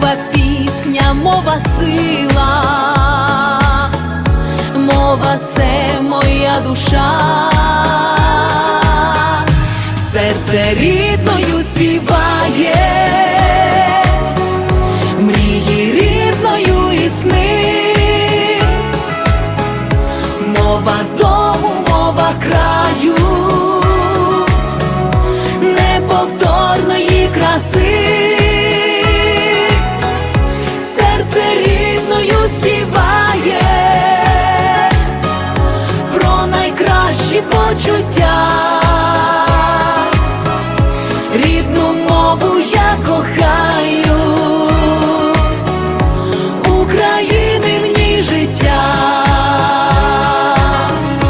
Мова пісня, мова сила, мова це моя душа, серце рідною співає, співає про найкращі почуття.